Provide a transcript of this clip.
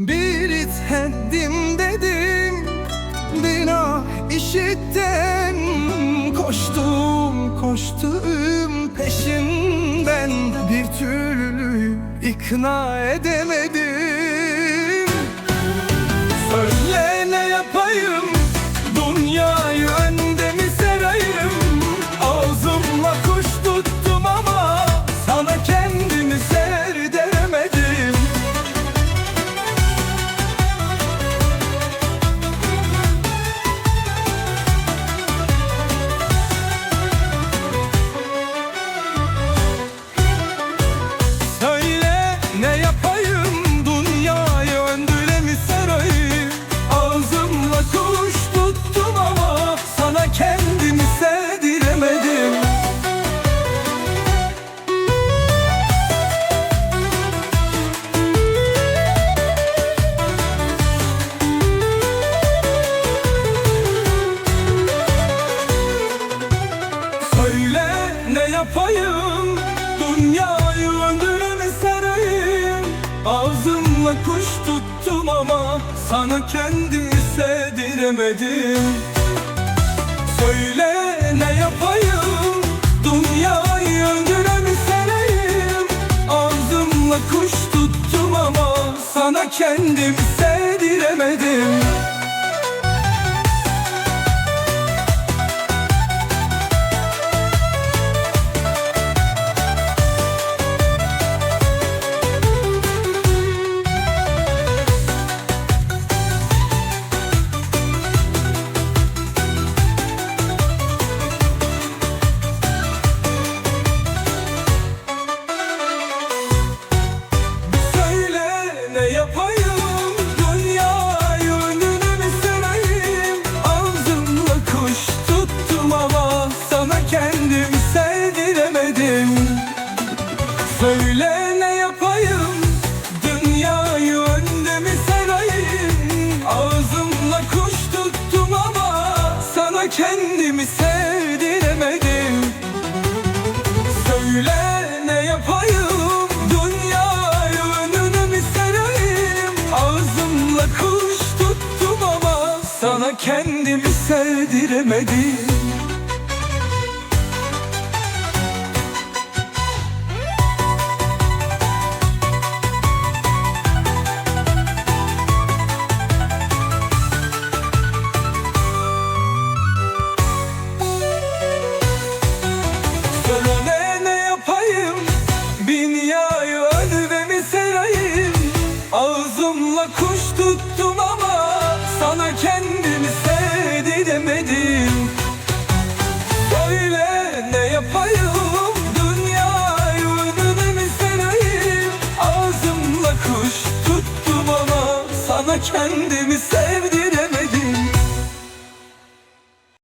Bir ithendim dedim Bina işitten. Koştum koştum peşinden Bir türlü ikna edemedim yapayım? Dünyayı sarayım Ağzımla kuş tuttum ama Sana kendimi sevdiremedim. Söyle ne yapayım? Dünyayı sarayım Ağzımla kuş tuttum ama Sana kendimi sevdiremedim Yapayım Dünyayı önde mi serayım Ağzımla kuş tuttum ama Sana kendimi sevdiremedim. Söyle ne yapayım? Dünyayı önüne mi serayım Ağzımla kuş tuttum ama Sana kendimi sevdiremedim kendimi sevdiremedim